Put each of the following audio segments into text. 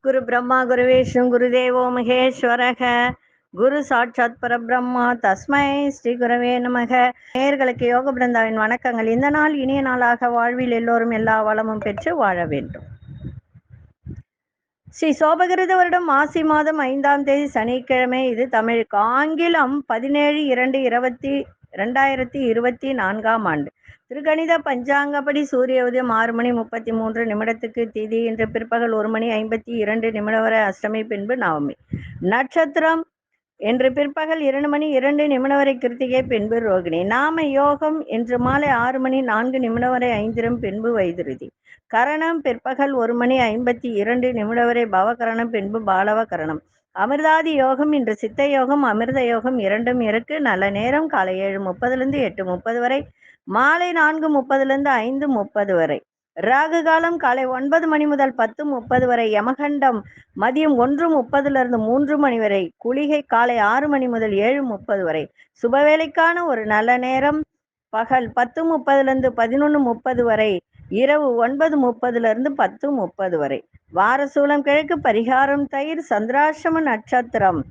குரு பிரம்மா குரு விஷ்ணு குருதேவோ மகேஸ்வரக. குரு சாட்சாத் பரபிரம்மா தஸ்மை ஸ்ரீ குரவே நமக. நேர்களுக்கு யோக பிருந்தாவின் வணக்கங்கள். இந்த நாள் இனிய நாளாக வாழ்வில் எல்லோரும் எல்லா வளமும் பெற்று வாழ வேண்டும். ஸ்ரீ சோபகிருத வருடம் மாசி மாதம் ஐந்தாம் தேதி சனிக்கிழமை. இது தமிழுக்கு ஆங்கிலம் பதினேழு இரண்டு இருபத்தி ரெண்டாயிரத்தி இருபத்தி நான்காம் ஆண்டு. திருக்கணித பஞ்சாங்கப்படி சூரிய உதயம் ஆறு மணி முப்பத்தி மூன்று நிமிடத்துக்கு திதி. இன்று பிற்பகல் ஒரு மணி ஐம்பத்தி இரண்டு நிமிடம் வரை அஷ்டமி பின்பு நவமி. நட்சத்திரம் இன்று பிற்பகல் இரண்டு மணி இரண்டு நிமிடம் வரை கிருத்திகை பின்பு ரோகிணி. நாம யோகம் இன்று மாலை ஆறு மணி நான்கு நிமிடம் வரை ஐந்திரம் பின்பு வைதிருதி. கரணம் பிற்பகல் ஒரு மணி ஐம்பத்தி இரண்டு நிமிடம் வரை பவகரணம் பின்பு பாலவ கரணம் அமிர்தாதி யோகம் இன்று சித்த யோகம் அமிர்த யோகம் இரண்டும் இருக்கு. நல்ல நேரம் காலை ஏழு முப்பதுலேருந்து எட்டு முப்பது வரை மாலை நான்கு முப்பதுலேருந்து ஐந்து முப்பது வரை. ராகு காலம் காலை ஒன்பது மணி முதல் பத்து முப்பது வரை. யமகண்டம் மதியம் ஒன்று முப்பதுலேருந்து மூன்று மணி வரை. குளிகை காலை ஆறு மணி முதல் ஏழு முப்பது வரை. சுபவேளைக்கான ஒரு நல்ல நேரம். பகல் பத்து முப்பதுலேருந்து பதினொன்று முப்பது வரை. இரவு ஒன்பது முப்பதுலேருந்து பத்து முப்பது வரை. வாரசூலம் கிழக்கு பரிகாரம் தயிர் சந்திராசிரம நட்சத்திரம்.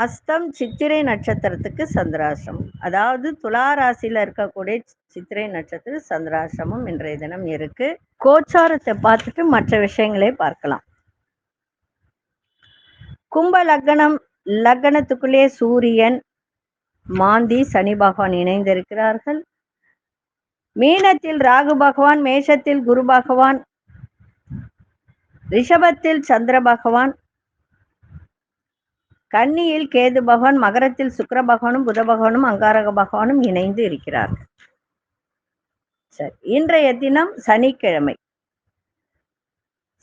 அஸ்தம் சித்திரை நட்சத்திரத்துக்கு சந்திராசிரமம் அதாவது துலா ராசியில இருக்கக்கூடிய சித்திரை நட்சத்திர சந்திராசிரமம் இன்றைய தினம் இருக்கு. கோச்சாரத்தை பார்த்துட்டு மற்ற விஷயங்களை பார்க்கலாம். கும்ப லக்னம் லக்னத்துக்குள்ளே சூரியன் மாந்தி சனி பகவான் இணைந்திருக்கிறார்கள். மீனத்தில் ராகு பகவான் மேஷத்தில் குரு பகவான் ரிஷபத்தில் சந்திர பகவான் கன்னியில் கேது பகவான் மகரத்தில் சுக்கர பகவானும் புத பகவானும் அங்காரக பகவானும் இணைந்து இருக்கிறார்கள். சரி இன்றைய தினம் சனிக்கிழமை.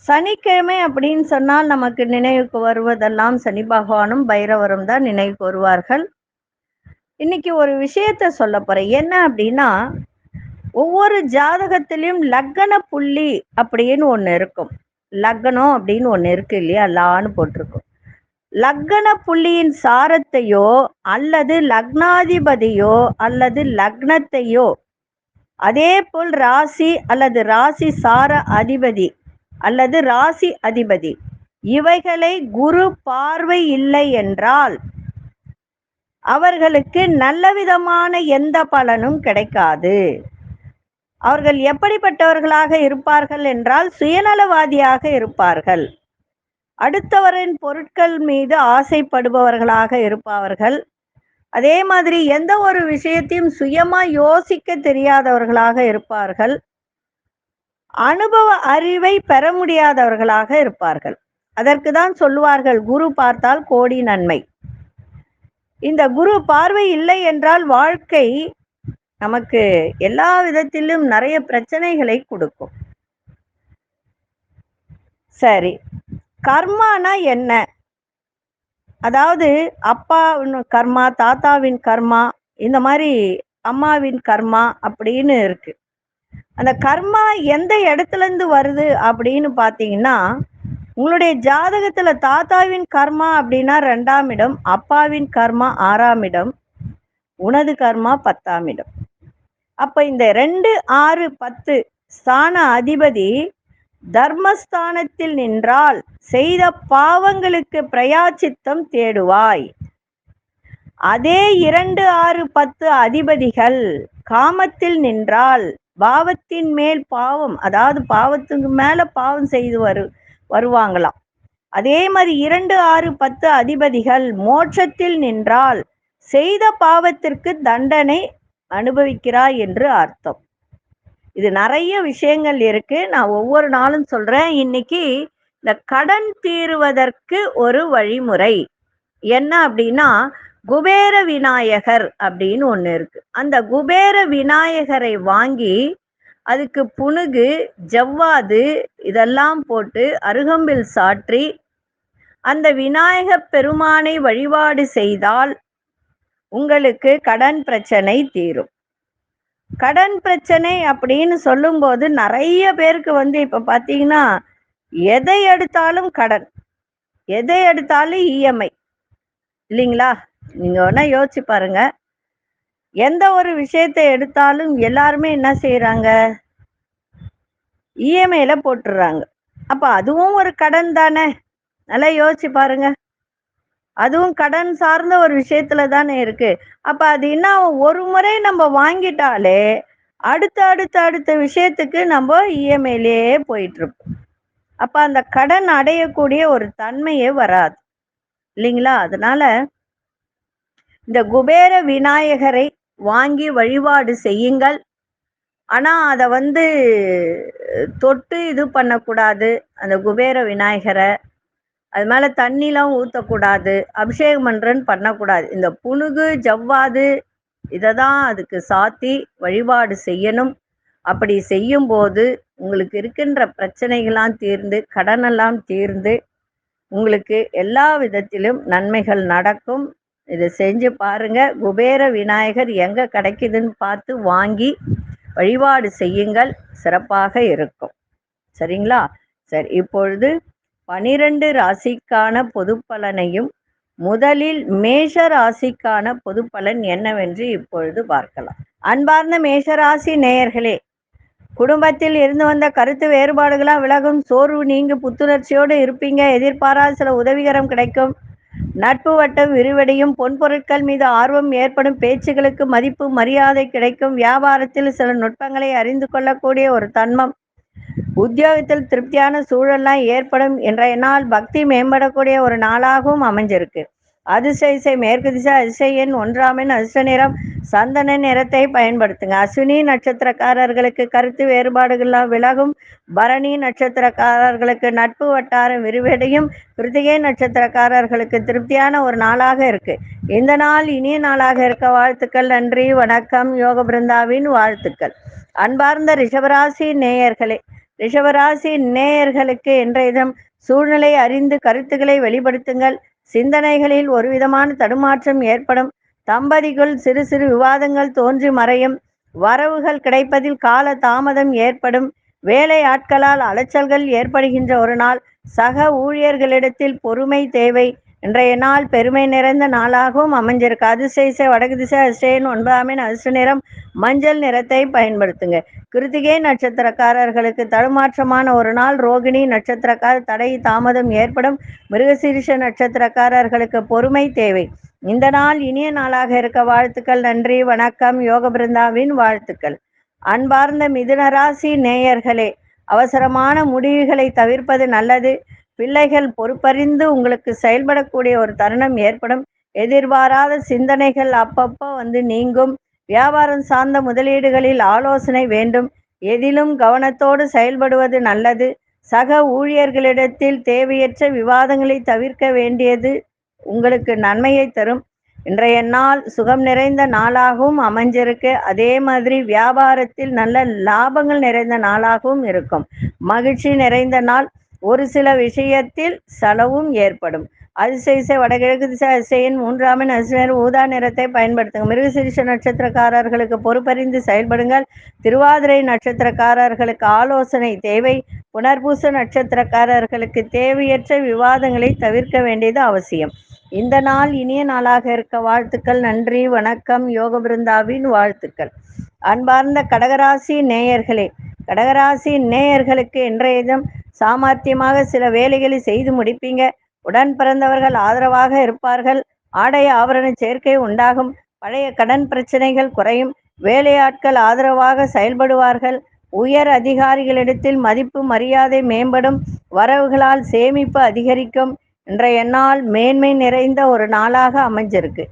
சனிக்கிழமை அப்படின்னு சொன்னால் நமக்கு நினைவுக்கு வருவதெல்லாம் சனி பகவானும் பைரவரும் தான் நினைவுக்கு வருவார்கள் இன்னைக்கு ஒரு விஷயத்த சொல்ல போறேன். என்ன அப்படின்னா ஒவ்வொரு ஜாதகத்திலையும் லக்கண புள்ளி அப்படின்னு ஒன்று இருக்கும். லக்னம் அப்படின்னு ஒன்று இருக்கு இல்லையா? லான்னு போட்டிருக்கும். லக்ன புள்ளியின் சாரத்தையோ அல்லது லக்னாதிபதியோ அல்லது லக்னத்தையோ அதே போல் ராசி அல்லது ராசி சார அதிபதி அல்லது ராசி அதிபதி இவைகளை குரு பார்வை இல்லை என்றால் அவர்களுக்கு நல்ல விதமான எந்த பலனும் கிடைக்காது. அவர்கள் எப்படிப்பட்டவர்களாக இருப்பார்கள் என்றால் சுயநலவாதியாக இருப்பார்கள். அடுத்தவரின் பொருட்கள் மீது ஆசைப்படுபவர்களாக இருப்பவர்கள். அதே மாதிரி எந்த ஒரு விஷயத்தையும் சுயமா யோசிக்க தெரியாதவர்களாக இருப்பார்கள். அனுபவ அறிவை பெற முடியாதவர்களாக இருப்பார்கள். அதற்கு தான் சொல்லுவார்கள் குரு பார்த்தால் கோடி நன்மை. இந்த குரு பார்வை இல்லை என்றால் வாழ்க்கை நமக்கு எல்லா விதத்திலும் நிறைய பிரச்சனைகளை கொடுக்கும். சரி. கர்மானா என்ன? அதாவது அப்பாவின் கர்மா தாத்தாவின் கர்மா இந்த மாதிரி அம்மாவின் கர்மா அப்படின்னு இருக்கு. அந்த கர்மா எந்த இடத்துல இருந்து வருது அப்படின்னு பார்த்தீங்கன்னா உங்களுடைய ஜாதகத்துல தாத்தாவின் கர்மா அப்படின்னா ரெண்டாம் இடம் அப்பாவின் கர்மா ஆறாம் இடம் உனது கர்மா பத்தாம் இடம். அப்ப இந்த ரெண்டு ஆறு பத்து ஸ்தான அதிபதி தர்மஸ்தானத்தில் நின்றால் செய்த பாவங்களுக்கு பிரயாச்சித்தம் தேடுவாய். அதே இரண்டு ஆறு பத்து அதிபதிகள் காமத்தில் நின்றால் பாவத்தின் மேல் பாவம் அதாவது பாவத்துக்கு மேல பாவம் செய்து வரு வருவாங்களாம். அதே மாதிரி இரண்டு ஆறு பத்து அதிபதிகள் மோட்சத்தில் நின்றால் செய்த பாவத்திற்கு தண்டனை அனுபவிக்கிறாய் என்று அர்த்தம். இது நிறைய விஷயங்கள் இருக்கு. நான் ஒவ்வொரு நாளும் சொல்றேன். இன்னைக்கு இந்த கடன் தீருவதற்கு ஒரு வழிமுறை. என்ன அப்படின்னா குபேர விநாயகர் அப்படின்னு ஒன்று இருக்கு. அந்த குபேர விநாயகரை வாங்கி அதுக்கு புனுகு ஜவ்வாது இதெல்லாம் போட்டு அருகம்பில் சாற்றி அந்த விநாயக பெருமானை வழிபாடு செய்தால் உங்களுக்கு கடன் பிரச்சனை தீரும். கடன் பிரச்சனை அப்படின்னு சொல்லும்போது நிறைய பேருக்கு வந்து இப்ப பாத்தீங்கன்னா எதை எடுத்தாலும் கடன் எதை எடுத்தாலும் இஎம்ஐ இல்லைங்களா? நீங்க வேணா யோசிச்சு பாருங்க. எந்த ஒரு விஷயத்தை எடுத்தாலும் எல்லாருமே என்ன செய்யறாங்க இஎம்ஐல போட்டுடுறாங்க அப்ப அதுவும் ஒரு கடன் தானே? நல்லா யோசிச்சு பாருங்க. அதுவும் கடன் சார்ந்த ஒரு விஷயத்துல தானே இருக்கு. அப்ப அது என்ன ஒரு முறை நம்ம வாங்கிட்டாலே அடுத்த அடுத்த அடுத்த விஷயத்துக்கு நம்ம இஎம்ஐலேயே போயிட்டு இருப்போம் அப்ப அந்த கடன் அடையக்கூடிய ஒரு தன்மையே வராது. இல்லைங்களா? அதனால இந்த குபேர விநாயகரை வாங்கி வழிபாடு செய்யுங்கள். ஆனா அதை வந்து தொட்டு இது பண்ணக்கூடாது. அந்த குபேர விநாயகரை அது மேல தண்ணிலாம் ஊற்றக்கூடாது அபிஷேகம் பண்ணுறன்னு பண்ணக்கூடாது. இந்த புனுகு ஜவ்வாது இதை தான் அதுக்கு சாத்தி வழிபாடு செய்யணும். அப்படி செய்யும்போது உங்களுக்கு இருக்கின்ற பிரச்சனைகள்லாம் தீர்ந்து கடனெல்லாம் தீர்ந்து உங்களுக்கு எல்லா விதத்திலும் நன்மைகள் நடக்கும். இதை செஞ்சு பாருங்க. குபேர விநாயகர் எங்க கிடைக்குதுன்னு பார்த்து வாங்கி வழிபாடு செய்யுங்கள். சிறப்பாக இருக்கும். சரிங்களா? சரி இப்பொழுது பனிரெண்டு ராசிக்கான பொது பலனையும் முதலில் மேஷ ராசிக்கான பொது பலன் என்னவென்று இப்பொழுது பார்க்கலாம். அன்பார்ந்த மேஷராசி நேயர்களே குடும்பத்தில் இருந்து வந்த கருத்து வேறுபாடுகளாக விலகும் சோர்வு நீங்கு புத்துணர்ச்சியோடு இருப்பீங்க எதிர்பாராத சில உதவிகரம் கிடைக்கும். நட்பு வட்டம் விரிவடையும் பொன்பொருட்கள் மீது ஆர்வம் ஏற்படும் பேச்சுகளுக்கு மதிப்பு மரியாதை கிடைக்கும் வியாபாரத்தில் சில நுட்பங்களை அறிந்து கொள்ளக்கூடிய ஒரு தன்மம் உத்தியோகத்தில் திருப்தியான சூழல்லாம் ஏற்படும் இன்றைய நாள் பக்தி மேம்படக்கூடிய ஒரு நாளாகவும் அமைஞ்சிருக்கு. அதிர்ஷ்ட இசை மேற்கு திசை அதிர்ஷ்ட எண் ஒன்றாம் அதிர்ஷ்ட நிறம் சந்தன நிறத்தை பயன்படுத்துங்க. அஸ்வினி நட்சத்திரக்காரர்களுக்கு கருத்து வேறுபாடுகள்லாம் விலகும். பரணி நட்சத்திரக்காரர்களுக்கு நட்பு வட்டாரம் விரிவடையும். கிருத்திகை நட்சத்திரக்காரர்களுக்கு திருப்தியான ஒரு நாளாக இருக்கு. இந்த நாள் இனிய நாளாக இருக்க வாழ்த்துக்கள் நன்றி வணக்கம். யோக பிருந்தாவின் வாழ்த்துக்கள். அன்பார்ந்த ரிஷபராசி நேயர்களே ரிஷவராசி நேயர்களுக்கு இன்றைய தினம் சூழ்நிலை அறிந்து கருத்துக்களை வெளிப்படுத்துங்கள். சிந்தனைகளில் ஒரு விதமான தடுமாற்றம் ஏற்படும். தம்பதிக்குள் சிறு சிறு விவாதங்கள் தோன்றி மறையும். வரவுகள் கிடைப்பதில் கால தாமதம் ஏற்படும். வேலை ஆட்களால் அலைச்சல்கள் ஏற்படுகின்ற ஒரு நாள். சக ஊழியர்களிடத்தில் பொறுமை தேவை. இன்றைய நாள் பெருமை நிறைந்த நாளாகவும் அமைஞ்சிருக்கு அதிசய வடக்கு திசை அதிசயன் ஒன்பதாமின் அதிர்ஷ்ட நிறம் மஞ்சள் நிறத்தை பயன்படுத்துங்க. கிருத்திகை நட்சத்திரக்காரர்களுக்கு தடுமாற்றமான ஒரு நாள். ரோகிணி நட்சத்திரக்கார தடை தாமதம் ஏற்படும். மிருகசீரிஷ நட்சத்திரக்காரர்களுக்கு பொறுமை தேவை. இந்த நாள் இனிய நாளாக இருக்க வாழ்த்துக்கள் நன்றி வணக்கம் யோக பிருந்தாவின் வாழ்த்துக்கள். அன்பார்ந்த மிதுனராசி நேயர்களே அவசரமான முடிவுகளை தவிர்ப்பது நல்லது. பிள்ளைகள் பொறுப்பறிந்து உங்களுக்கு செயல்படக்கூடிய ஒரு தருணம் ஏற்படும். எதிர்பாராத சிந்தனைகள் அப்பப்போ வந்து நீங்கும். வியாபாரம் சார்ந்த முதலீடுகளில் ஆலோசனை வேண்டும். எதிலும் கவனத்தோடு செயல்படுவது நல்லது. சக ஊழியர்களிடத்தில் தேவையற்ற விவாதங்களை தவிர்க்க வேண்டியது உங்களுக்கு நன்மையை தரும். இன்றைய நாள் சுகம் நிறைந்த நாளாகவும் அமைஞ்சிருக்கு. அதே மாதிரி வியாபாரத்தில் நல்ல லாபங்கள் நிறைந்த நாளாகவும் இருக்கும். மகிழ்ச்சி நிறைந்த நாள். ஒரு சில விஷயத்தில் செலவும் ஏற்படும். அதிசய வடகிழக்கு திசை அதிசையின் மூன்றாமின் அதிசயர் ஊதா நிறத்தை பயன்படுத்துங்க. மிருகசீரிஷ நட்சத்திரக்காரர்களுக்கு பொறுப்பறிந்து செயல்படுங்கள். திருவாதிரை நட்சத்திரக்காரர்களுக்கு ஆலோசனை தேவை. புனர்பூச நட்சத்திரக்காரர்களுக்கு தேவையற்ற விவாதங்களை தவிர்க்க வேண்டியது அவசியம். இந்த நாள் இனிய நாளாக இருக்க வாழ்த்துக்கள் நன்றி வணக்கம் யோக பிருந்தாவின் வாழ்த்துக்கள். அன்பார்ந்த கடகராசி நேயர்களே கடகராசி நேயர்களுக்கு இன்றைய தினம் சாமர்த்தியமாக சில வேலைகளை செய்து முடிப்பீங்க. உடன் பிறந்தவர்கள் ஆதரவாக இருப்பார்கள். ஆடை ஆவரண சேர்க்கை உண்டாகும். பழைய கடன் பிரச்சனைகள் குறையும். வேலையாட்கள் ஆதரவாக செயல்படுவார்கள். உயர் அதிகாரிகளிடத்தில் மதிப்பு மரியாதை மேம்படும். வரவுகளால் சேமிப்பு அதிகரிக்கும். இன்றைய நாள் மேன்மை நிறைந்த ஒரு நாளாக அமைஞ்சிருக்கு.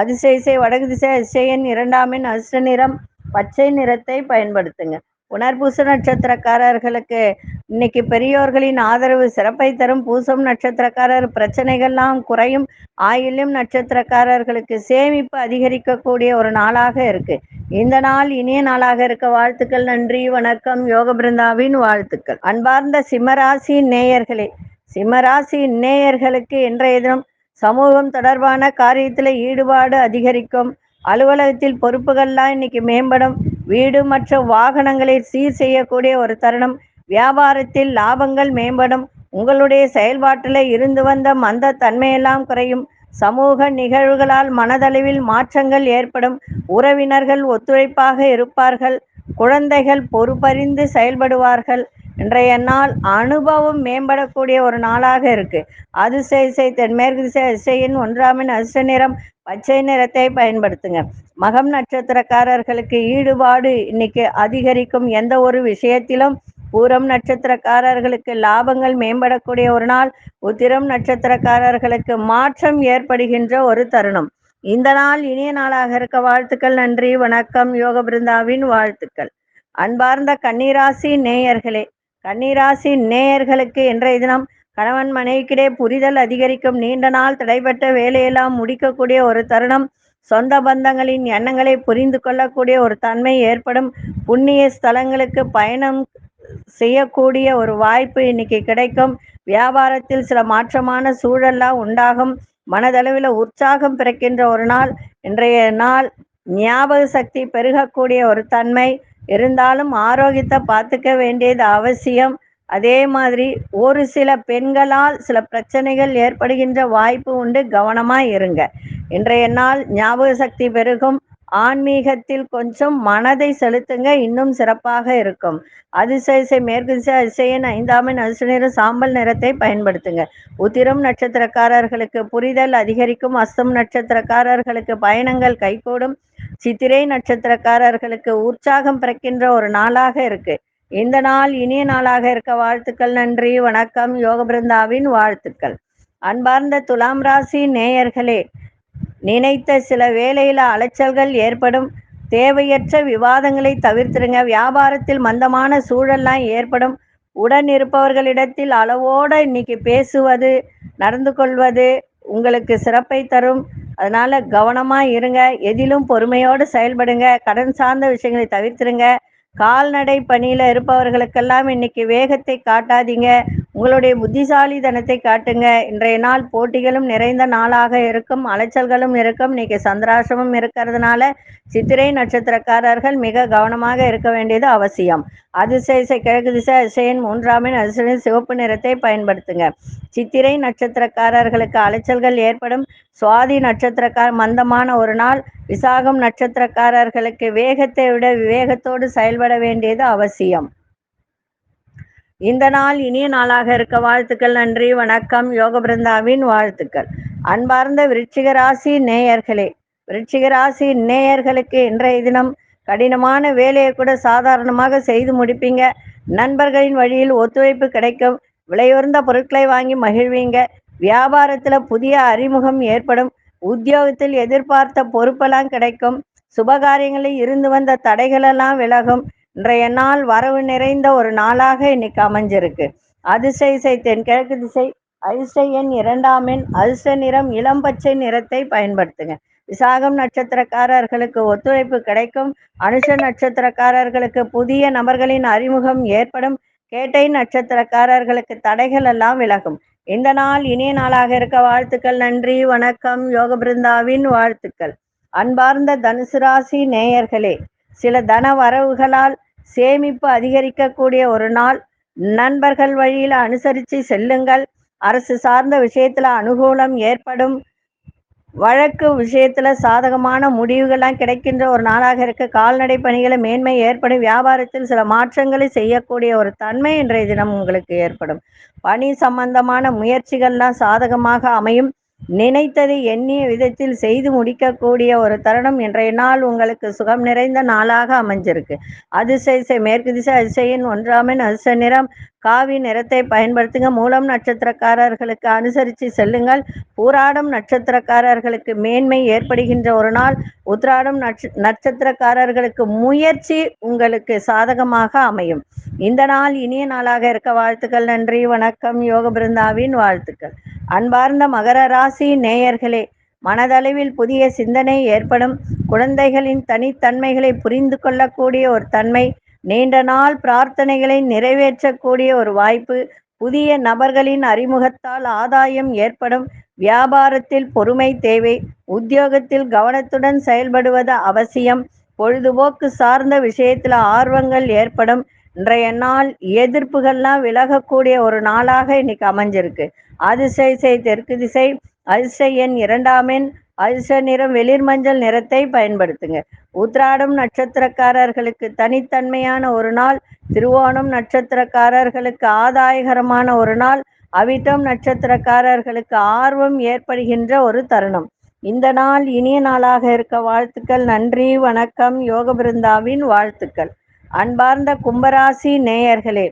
அதிசயசை வடகு திசை அதிசயன் இரண்டாமின் அதிர்ஷ்ட நிறம் பச்சை நிறத்தை பயன்படுத்துங்க. புனர்பூச நட்சத்திரக்காரர்களுக்கு இன்னைக்கு பெரியோர்களின் ஆதரவு சிறப்பை தரும் பூசம் நட்சத்திரக்காரர். பிரச்சனைகள்லாம் குறையும். ஆயிலும் நட்சத்திரக்காரர்களுக்கு சேமிப்பு அதிகரிக்கக்கூடிய ஒரு நாளாக இருக்கு. இந்த நாள் இனிய நாளாக இருக்க வாழ்த்துக்கள் நன்றி வணக்கம் யோக பிருந்தாவின் வாழ்த்துக்கள். அன்பார்ந்த சிம்மராசி நேயர்களே சிம்மராசி நேயர்களுக்கு இன்றைய தினம் சமூகம் தொடர்பான காரியத்தில் ஈடுபாடு அதிகரிக்கும். அலுவலகத்தில் பொறுப்புகள்லாம் இன்னைக்கு மேம்படும். வீடு மற்றும் வாகனங்களை சீர் செய்யக்கூடிய ஒரு தருணம். வியாபாரத்தில் லாபங்கள் மேம்படும். உங்களுடைய செயல்பாட்டில் இருந்து வந்த மந்த தன்மையெல்லாம் குறையும். சமூக நிகழ்வுகளால் மனதளவில் மாற்றங்கள் ஏற்படும். உறவினர்கள் ஒத்துழைப்பாக இருப்பார்கள். குழந்தைகள் பொறுப்பறிந்து செயல்படுவார்கள். இன்றைய நாள் அனுபவம் மேம்படக்கூடிய ஒரு நாளாக இருக்கு. அதிசை இசை தென்மேற்கு திசை இசையின் ஒன்றாமின் அதிர்ஷ்ட நிறம் பச்சை நிறத்தை பயன்படுத்துங்க. மகம் நட்சத்திரக்காரர்களுக்கு ஈடுபாடு இன்னைக்கு அதிகரிக்கும் எந்த ஒரு விஷயத்திலும் பூரம் நட்சத்திரக்காரர்களுக்கு லாபங்கள் மேம்படக்கூடிய ஒரு நாள். உத்திரம் நட்சத்திரக்காரர்களுக்கு மாற்றம் ஏற்படுகின்ற ஒரு தருணம். இந்த நாள் இனிய நாளாக இருக்க வாழ்த்துக்கள் நன்றி வணக்கம் யோக பிருந்தாவின் வாழ்த்துக்கள். அன்பார்ந்த கன்னிராசி நேயர்களே கன்னிராசி நேயர்களுக்கு இன்றைய தினம் கணவன் மனைவிக்கிடையே புரிதல் அதிகரிக்கும் நீண்ட நாள் தடைபட்ட வேலையெல்லாம் முடிக்கக்கூடிய ஒரு தருணம். சொந்த பந்தங்களின் எண்ணங்களை புரிந்து கொள்ளக்கூடிய ஒரு தன்மை ஏற்படும். புண்ணிய ஸ்தலங்களுக்கு பயணம் செய்யக்கூடிய ஒரு வாய்ப்பு இன்னைக்கு கிடைக்கும். வியாபாரத்தில் சில மாற்றமான சூழல்லாம் உண்டாகும். மனதளவில் உற்சாகம் பிறக்கின்ற ஒரு நாள். இன்றைய நாள் ஞாபக சக்தி பெருகக்கூடிய ஒரு தன்மை. இருந்தாலும் ஆரோக்கியத்தை பார்த்துக்க வேண்டியது அவசியம். அதே மாதிரி ஒரு சில பெண்களால் சில பிரச்சனைகள் ஏற்படுகின்ற வாய்ப்பு உண்டு. கவனமாக இருங்க. இன்றைய நாள் ஞாபக சக்தி பெருகும். ஆன்மீகத்தில் கொஞ்சம் மனதை செலுத்துங்க. இன்னும் சிறப்பாக இருக்கும். அதிசயசை மேற்கு இசையின் அதிசயன் ஐந்தாமின் அதிர்ஷ்ட சாம்பல் நிறத்தை பயன்படுத்துங்க. உத்திரம் நட்சத்திரக்காரர்களுக்கு புரிதல் அதிகரிக்கும். அஸ்தம் நட்சத்திரக்காரர்களுக்கு பயணங்கள் கைகூடும். சித்திரை நட்சத்திரக்காரர்களுக்கு உற்சாகம் பிறக்கின்ற ஒரு நாளாக இருக்கு. இந்த நாள் இனிய நாளாக இருக்க வாழ்த்துக்கள் நன்றி வணக்கம். யோக பிருந்தாவின் வாழ்த்துக்கள். அன்பார்ந்த துலாம் ராசி நேயர்களே நினைத்த சில வேலையில அலைச்சல்கள் ஏற்படும். தேவையற்ற விவாதங்களை தவிர்த்துருங்க. வியாபாரத்தில் மந்தமான சூழல்லாம் ஏற்படும். உடன் இருப்பவர்களிடத்தில் அளவோட இன்னைக்கு பேசுவது நடந்து கொள்வது உங்களுக்கு சிறப்பை தரும். அதனால கவனமா இருங்க. எதிலும் பொறுமையோடு செயல்படுங்க. கடன் சார்ந்த விஷயங்களை தவிர்த்துருங்க. கால்நடை பணியில இருப்பவர்களுக்கெல்லாம் இன்னைக்கு வேகத்தை காட்டாதீங்க. உங்களுடைய புத்திசாலித்தனத்தை காட்டுங்க. இன்றைய நாள் போட்டிகளும் நிறைந்த நாளாக இருக்கும். அலைச்சல்களும் இருக்கும். இன்னைக்கு சந்திராசிரமம் இருக்கிறதுனால சித்திரை நட்சத்திரக்காரர்கள் மிக கவனமாக இருக்க வேண்டியது அவசியம். அதிசய கிழக்கு திசை அதிசயன் மூன்றாமின் அதிசயன் சிவப்பு நிறத்தை பயன்படுத்துங்க. சித்திரை நட்சத்திரக்காரர்களுக்கு அலைச்சல்கள் ஏற்படும். சுவாதி நட்சத்திரக்கார மந்தமான ஒரு நாள். விசாகம் நட்சத்திரக்காரர்களுக்கு வேகத்தை விட விவேகத்தோடு செயல்பட வேண்டியது அவசியம். இந்த நாள் இனிய நாளாக இருக்க வாழ்த்துக்கள் நன்றி வணக்கம். யோக பிருந்தாவின் வாழ்த்துக்கள். அன்பார்ந்த விருச்சிகராசி நேயர்களே விருச்சிகராசி நேயர்களுக்கு இன்றைய தினம் கடினமான வேலையை கூட சாதாரணமாக செய்து முடிப்பீங்க. நண்பர்களின் வழியில் ஒத்துழைப்பு கிடைக்கும். விலையுறந்த பொருட்களை வாங்கி மகிழ்வீங்க. வியாபாரத்துல புதிய அறிமுகம் ஏற்படும். உத்தியோகத்தில் எதிர்பார்த்த பொறுப்பெல்லாம் கிடைக்கும். சுபகாரியங்களில் இருந்து வந்த தடைகளெல்லாம் விலகும். இன்றைய நாள் வரவு நிறைந்த ஒரு நாளாக இன்னைக்கு அமைஞ்சிருக்கு. அதிசய தென்கிழக்கு திசை அதிர்ஷ்ட எண் இரண்டாம் எண் அதிர்ஷ்ட நிறம் இளம் பச்சை நிறத்தை பயன்படுத்துங்க. விசாகம் நட்சத்திரக்காரர்களுக்கு ஒத்துழைப்பு கிடைக்கும். அனுஷ நட்சத்திரக்காரர்களுக்கு புதிய நபர்களின் அறிமுகம் ஏற்படும். கேட்டை நட்சத்திரக்காரர்களுக்கு தடைகள் எல்லாம் விலகும். இந்த நாள் இனிய நாளாக இருக்க வாழ்த்துக்கள் நன்றி வணக்கம் யோக பிருந்தாவின் வாழ்த்துக்கள். அன்பார்ந்த தனுசு ராசி நேயர்களே சில தன வரவுகளால் சேமிப்பு அதிகரிக்கக்கூடிய ஒரு நாள். நண்பர்கள் வழியில் அனுசரித்து செல்லுங்கள். அரசு சார்ந்த விஷயத்தில் அனுகூலம் ஏற்படும். வழக்கு விஷயத்தில் சாதகமான முடிவுகள்லாம் கிடைக்கின்ற ஒரு நாளாக இருக்க. கால்நடை பணிகளை மேன்மை ஏற்படும். வியாபாரத்தில் சில மாற்றங்களை செய்யக்கூடிய ஒரு தன்மை இன்றைய தினம் உங்களுக்கு ஏற்படும். பணி சம்பந்தமான முயற்சிகள்லாம் சாதகமாக அமையும். நினைத்ததை எண்ணிய விதத்தில் செய்து முடிக்கக்கூடிய ஒரு தருணம் இன்றைய நாள் உங்களுக்கு சுகம் நிறைந்த நாளாக அமைஞ்சிருக்கு. அதிசய மேற்கு திசை அதிசயின் ஒன்றாமின் அதிசய நிறம். காவி நிறத்தை பயன்படுத்துங்க. மூலம் நட்சத்திரக்காரர்களுக்கு அனுசரித்து செல்லுங்கள். பூராடம் நட்சத்திரக்காரர்களுக்கு மேன்மை ஏற்படுகின்ற ஒரு நாள். உத்ராடம் நட்ச நட்சத்திரக்காரர்களுக்கு முயற்சி உங்களுக்கு சாதகமாக அமையும். இந்த நாள் இனிய நாளாக இருக்க வாழ்த்துக்கள். நன்றி. வணக்கம். யோக பிருந்தாவின் வாழ்த்துக்கள். அன்பார்ந்த மகர ராசி நேயர்களே மனதளவில் புதிய சிந்தனை ஏற்படும். குழந்தைகளின் தனித்தன்மைகளை புரிந்து கொள்ளக்கூடிய ஒரு தன்மை நீண்ட நாள் பிரார்த்தனைகளை நிறைவேற்றக்கூடிய ஒரு வாய்ப்பு புதிய நபர்களின் அறிமுகத்தால் ஆதாயம் ஏற்படும். வியாபாரத்தில் பொறுமை தேவை உத்தியோகத்தில் கவனத்துடன் செயல்படுவது அவசியம். பொழுதுபோக்கு சார்ந்த விஷயத்தில் ஆர்வங்கள் ஏற்படும். இன்றைய நாள் எதிர்ப்புகள்லாம் விலகக்கூடிய ஒரு நாளாக இன்னைக்கு அமைஞ்சிருக்கு. அதிசய தெற்கு திசை அதிசை எண் இரண்டாம் எண் அதிர்ஷ்ட நிறம் வெளிர் மஞ்சள் நிறத்தை பயன்படுத்துங்க. உத்ராடம் நட்சத்திரக்காரர்களுக்கு தனித்தன்மையான ஒரு நாள் திருவோணம் நட்சத்திரக்காரர்களுக்கு ஆதாயகரமான ஒரு நாள் அவிட்டம் நட்சத்திரக்காரர்களுக்கு ஆர்வம் ஏற்படுகின்ற ஒரு தருணம். இந்த நாள் இனிய நாளாக இருக்க வாழ்த்துக்கள். நன்றி வணக்கம் யோக பிருந்தாவின் வாழ்த்துக்கள். அன்பார்ந்த கும்பராசி நேயர்களே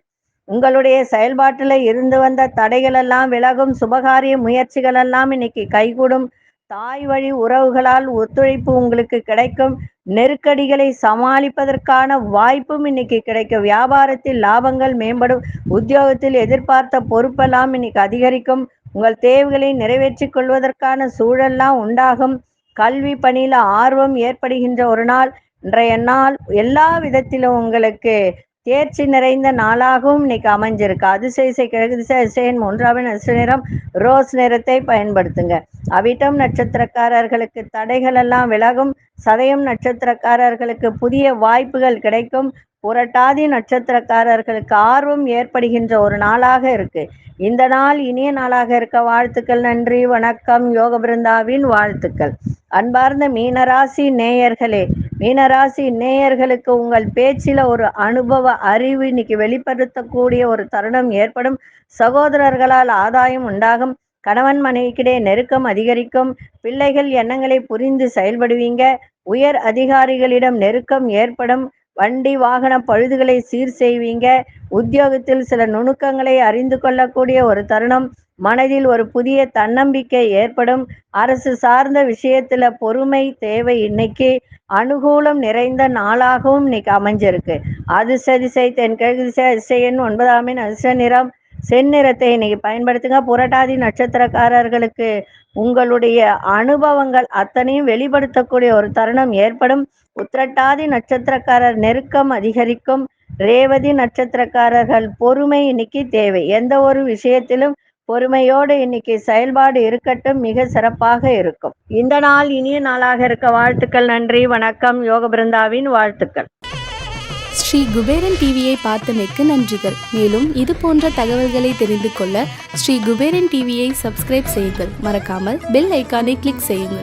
உங்களுடைய செயல்பாட்டில் இருந்து வந்த தடைகள் எல்லாம் விலகும் சுபகாரிய முயற்சிகள் எல்லாம் இன்னைக்கு கைகூடும். தாய் வழி உறவுகளால் ஒத்துழைப்பு உங்களுக்கு கிடைக்கும். நெருக்கடிகளை சமாளிப்பதற்கான வாய்ப்பும் இன்னைக்கு கிடைக்கும். வியாபாரத்தில் லாபங்கள் மேம்படும். உத்தியோகத்தில் எதிர்பார்த்த பொறுப்பெல்லாம் இன்னைக்கு அதிகரிக்கும். உங்கள் தேவைகளை நிறைவேற்றிக் கொள்வதற்கான சூழல்லாம் உண்டாகும். கல்வி பணியில் ஆர்வம் ஏற்படுகின்ற ஒரு நாள். இன்றைய நாள் எல்லா விதத்திலும் உங்களுக்கு தேர்ச்சி நிறைந்த நாளாகவும் இன்னைக்கு அமைஞ்சிருக்கு. அதிசயசை கிழக்கு திசை அதிசயன் மூன்றாவின் நிறம் ரோஸ் நிறத்தை பயன்படுத்துங்க. அவிட்டம் நட்சத்திரக்காரர்களுக்கு தடைகள் எல்லாம் விலகும். சதயம் நட்சத்திரக்காரர்களுக்கு புதிய வாய்ப்புகள் கிடைக்கும். புரட்டாதி நட்சத்திரக்காரர்களுக்கு ஆர்வம் ஏற்படுகின்ற ஒரு நாளாக இருக்கு. இந்த நாள் இனிய நாளாக இருக்க வாழ்த்துக்கள். நன்றி வணக்கம். யோக பிருந்தாவின் வாழ்த்துக்கள். அன்பார்ந்த மீனராசி நேயர்களே மீனராசி நேயர்களுக்கு உங்கள் பேச்சில் ஒரு அனுபவ அறிவு இன்னைக்கு வெளிப்படுத்தக்கூடிய ஒரு தருணம் ஏற்படும். சகோதரர்களால் ஆதாயம் உண்டாகும். கணவன் மனைவிக்கிடையே நெருக்கம் அதிகரிக்கும். பிள்ளைகள் எண்ணங்களை புரிந்து செயல்படுவீங்க. உயர் அதிகாரிகளிடம் நெருக்கம் ஏற்படும். வண்டி வாகன பழுதுகளை சீர் செய்வீங்க. உத்தியோகத்தில் சில நுணுக்கங்களை அறிந்து கொள்ளக்கூடிய ஒரு தருணம். மனதில் ஒரு புதிய தன்னம்பிக்கை ஏற்படும். அரசு சார்ந்த விஷயத்துல பொறுமை தேவை இன்னைக்கு அனுகூலம் நிறைந்த நாளாகவும் இன்னைக்கு அமைஞ்சிருக்கு. அதிர்ஷ்ட திசை தென்கிழக்கு திசை அதிசயன் ஒன்பதாமின் அதிர்ஷ்ட நிறம் செந்நிறத்தை இன்னைக்கு பயன்படுத்துங்க. புரட்டாதி நட்சத்திரக்காரர்களுக்கு உங்களுடைய அனுபவங்கள் அத்தனையும் வெளிப்படுத்தக்கூடிய ஒரு தருணம் ஏற்படும். உத்திரட்டாதி நட்சத்திரக்காரர் நெருக்கம் அதிகரிக்கும். ரேவதி நட்சத்திரக்காரர்கள் பொறுமை இன்னைக்கு தேவை. எந்த ஒரு விஷயத்திலும் பொறுமையோடு இன்னைக்கு செயல்பாடு இருக்கட்டும் மிக சிறப்பாக இருக்கும். இந்த நாள் இனிய நாளாக இருக்க வாழ்த்துக்கள் நன்றி வணக்கம் யோக பிருந்தாவின் வாழ்த்துக்கள். ஸ்ரீ குபேரன் டிவியை பார்த்தமைக்கு நன்றிகள். மேலும் இது போன்ற தகவல்களை தெரிந்து கொள்ள ஸ்ரீ குபேரன் டிவியை சப்ஸ்கிரைப் செய்யுங்கள். மறக்காமல் பெல் ஐக்கானை கிளிக் செய்யுங்கள்.